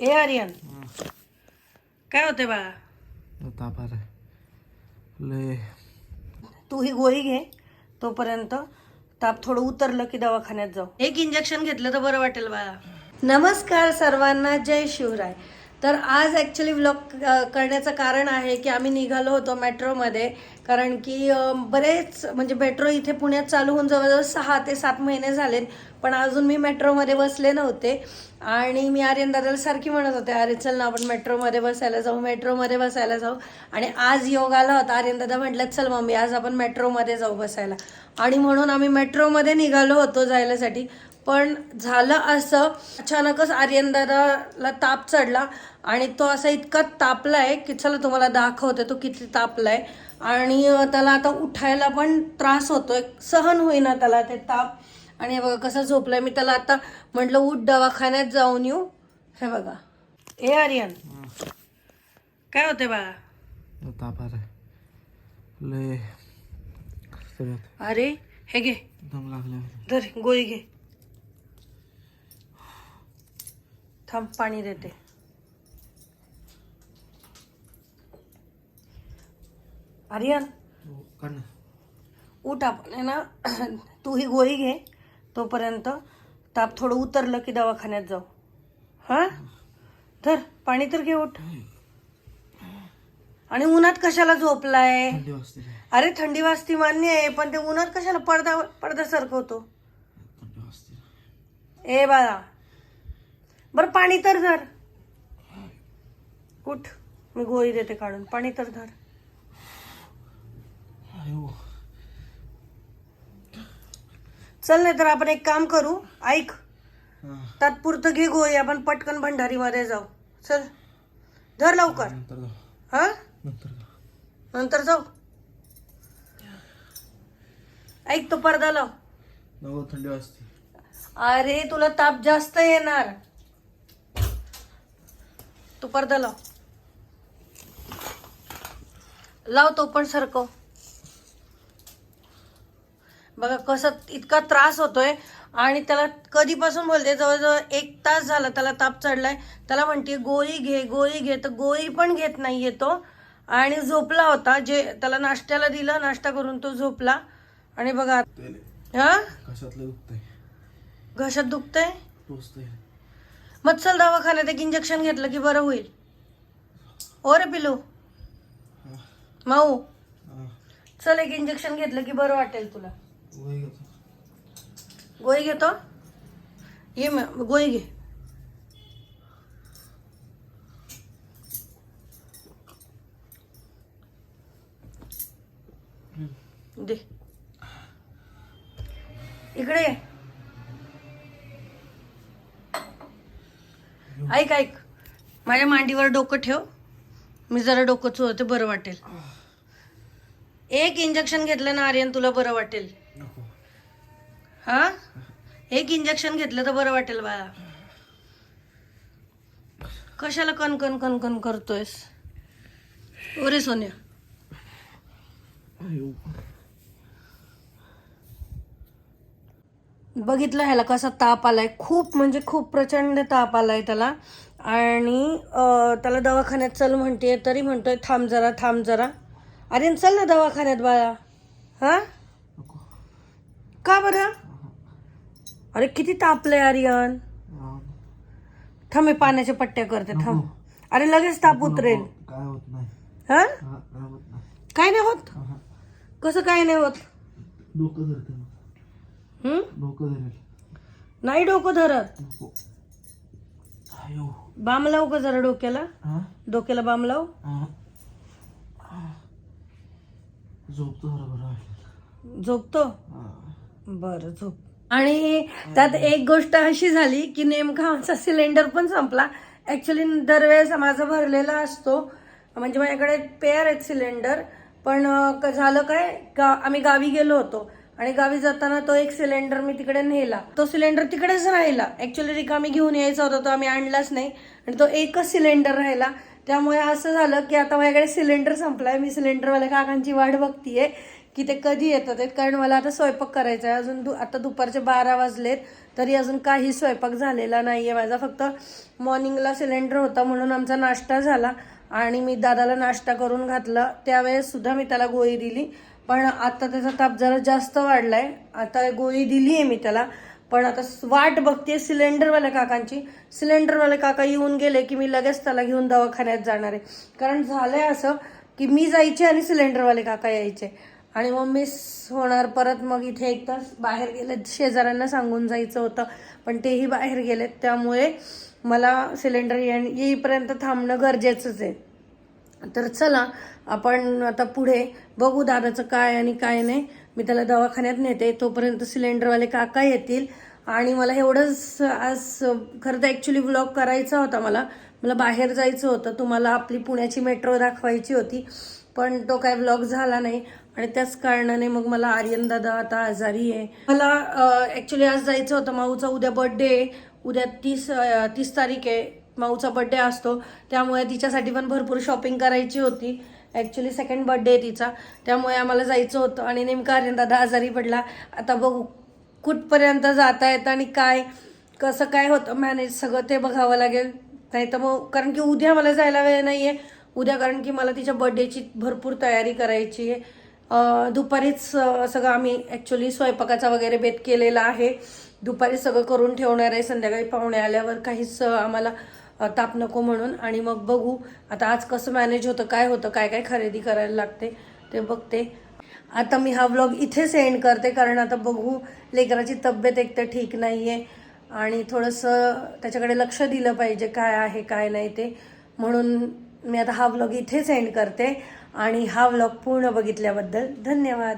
ए आर्यन. काय होते बाळा? लय. तू ही गोळी घे तोपर्यंत ताप थोडं उतरलं की दवाखान्यात जाऊ. एक इंजेक्शन घेतलं तर बरं वाटेल बाळा. नमस्कार सर्वांना जय शिवराय. तर आज ॲक्च्युली व्लॉग करण्याचं कारण आहे की आम्ही निघालो होतो मेट्रोमध्ये. कारण की बरेच म्हणजे मेट्रो इथे पुण्यात चालू होऊन जवळजवळ सहा ते सात महिने झालेत. पण अजून मी मेट्रोमध्ये बसले नव्हते. आणि मी आर्यन दादाला सारखी म्हणत होते अरे चल ना आपण मेट्रोमध्ये बसायला जाऊ मेट्रोमध्ये बसायला जाऊ. आणि आज योग आला होता. आर्यन दादा म्हटलं चल मम्मी आज आपण मेट्रोमध्ये जाऊ बसायला. आणि म्हणून आम्ही मेट्रोमध्ये निघालो होतो जायलासाठी. पण झालं असं अचानकच आर्यन दादाला ताप चढला आणि तो असा इतका तापलाय की चला तुम्हाला दाखवते तो किती तापलाय. आणि अं, त्याला आता उठायला पण त्रास होतोय सहन होईना त्याला ते ताप. आणि हे बघा कसं झोपलंय. मी त्याला आता म्हटलं उठ दवाखान्यात जाऊन येऊ. हे बघा. ए आर्यन. काय होते बाळा? ताप अरे हे घे. दम लागले गोळी घे. थांब पाणी देते. आर्यन ना. उठ आपण आहे ना तू ही गोळी घे तोपर्यंत ताप थोडं उतरलं की दवाखान्यात जाऊ. हा? धर पाणी तर घे उठ. आणि उन्हात कशाला झोपलाय. अरे थंडी वाजती मान्य आहे पण ते उन्हात कशाला पडदा पडदा सरकवतो ए बाळा बर पाणी तर धर. उठ मी गोळी देते काढून. पाणी तर धर. चल नाही तर आपण एक काम करू. ऐक. तात्पुरतं घे गोळी आपण पटकन भंडारीमध्ये जाऊ. चल. धर लवकर. हा? नंतर जाऊ. ऐक तो पडदा लाव. थंडी वाजते. अरे तुला ताप जास्त येणार. तू पडदा लाव. लाव तो पण सरकव. बघा कसं इतका त्रास होतोय आणि त्याला कधीपासून बोलते? जवळजवळ एक तास झाला त्याला ताप चढलाय. त्याला म्हणते गोळी घे गोळी घे. तर गोळी पण घेत नाहीये तो. आणि झोपला होता जे त्याला नाश्त्याला दिलं नाश्ता करून तो झोपला. आणि बघा हा? घशात दुखतंय? मग चल दवाखान्यात एक इंजेक्शन घेतलं की बरं होईल. ओ रे पिलू माऊ. चल एक इंजेक्शन घेतलं की बरं वाटेल तुला. गोळी घेतो. ये म गोळी घे. दे. इकडे ऐक ऐक. माझ्या मांडीवर डोकं ठेव. मी जरा डोकं चोळते बरं वाटेल. एक इंजेक्शन घेतलं ना आर्यन तुला बरं वाटेल. हा? एक इंजेक्शन घेतलं तर बरं वाटेल बाळा. कशाला कण कण कण कण करतोयस? ओरे सोन्या. बघितलं ह्याला कसा ताप आलाय. खूप म्हणजे खूप प्रचंड ताप आलाय त्याला. आणि त्याला दवाखान्यात चल म्हणते तरी म्हणतोय थांब जरा थांब जरा. अरे चल ना दवाखान्यात बाळा. हा? का बरं? अरे किती तापलंय आर्यन. थांब मी पाण्याच्या पट्ट्या करते थांब. अरे लगेच ताप उतरेल. हा? काय होत नाही. होत. कसं काय नाही होत? डोकं धरेल. नाही डोकं धरत. बाम लावू का जरा डोक्याला? डोक्याला बाम लावू. झोपतो बरं झोपतो. बरं झोप. आणि त्यात एक गोष्ट अशी झाली की नेमका आमचा सिलेंडर पण संपला. ऍक्च्युली दरवेळेस माझा भरलेला असतो. म्हणजे माझ्याकडे पेअर आहेत सिलेंडर. पण झालं काय? गा आम्ही गावी गेलो होतो. आणि गावी जाताना तो एक सिलेंडर मी तिकडे नेला. तो सिलेंडर तिकडेच राहिला. ऍक्च्युली रिकामी घेऊन यायचा होता तो आम्ही आणलाच नाही. आणि तो एकच सिलेंडर राहिला. त्यामुळे असं झालं की आता माझ्याकडे सिलेंडर संपलाय. मी सिलेंडरवाल्या काकांची वाट बघतीये की ते कधी येतात कारण मला आता स्वयंपाक करायचा आहे अजून दु आता दुपारचे बारा वाजलेत. तरी अजून काही स्वयंपाक झालेला नाही आहे माझा. फक्त मॉर्निंगला सिलेंडर होता म्हणून आमचा नाश्ता झाला. आणि मी दादाला नाश्ता करून घातला. त्यावेळेस सुद्धा मी त्याला गोळी दिली. पण आता त्याचा ताप जरा जास्त वाढलाय. आता गोळी दिली आहे मी त्याला. पण आता वाट बघते सिलेंडरवाल्या काकांची. सिलेंडरवाले काका येऊन गेले की मी लगेच त्याला घेऊन दवाखान्यात जाणार आहे. कारण झालंय असं की मी जायचे आणि सिलेंडरवाले काका यायचे. आणि मग मिस होणार परत मग इथे एक तास बाहेर गेले. शेजाऱ्यांना सांगून जायचं होतं पण तेही बाहेर गेलेत. त्यामुळे मला सिलेंडर ये- येईपर्यंत थांबणं गरजेचंच आहे. तर चला आपण आता पुढे बघू दादाचं काय आणि काय नाही. मी त्याला दवाखान्यात नेते तोपर्यंत सिलेंडरवाले काका येतील. आणि मला एवढंच आज खरं तर ॲक्च्युली व्लॉग करायचा होता मला. मला बाहेर जायचं होतं. तुम्हाला आपली पुण्याची मेट्रो दाखवायची होती. पण तो काय व्लॉग झाला नाही. आणि त्याच कारणाने मग मला आर्यन दादा आता आजारी आहे. मला ॲक्च्युली आज जायचं होतं. माऊचा उद्या बर्थडे उद्या तीस तीस तारीख आहे. माऊचा बड्डे असतो. त्यामुळे तिच्यासाठी पण भरपूर शॉपिंग करायची होती. ॲक्च्युली सेकंड बड्डे आहे तिचा. त्यामुळे आम्हाला जायचं होतं आणि नेमका आर्यन दादा आजारी पडला. आता बघू कुठपर्यंत जाता येतं आणि काय कसं काय होतं मॅनेज सगळं ते बघावं लागेल. नाही तर मग कारण की उद्या मला जायला वेळ नाही आहे उद्या कारण की मला तिच्या बड्डेची भरपूर तयारी करायची आहे. दुपारीच सगळं आम्ही ॲक्च्युली स्वयंपाकाचा वगैरे बेत केलेला आहे. दुपारी सगळं करून ठेवणार आहे. संध्याकाळी पाहुणे आल्यावर काहीच आम्हाला ताप नको म्हणून. आणि मग बघू आता आज कसं मॅनेज होतं काय होतं काय काय खरेदी करायला लागते ते बघते. आता मी हा व्लॉग इथे सेंड करते कारण आता बघू लेकराची तब्येत एक तर ठीक नाही आहे आणि थोडंसं त्याच्याकडे लक्ष दिलं पाहिजे काय आहे काय नाही ते. म्हणून मी आता हा व्लॉग इथे सेंड करते. आणि हा व्लॉग पूर्ण बघितल्याबद्दल धन्यवाद.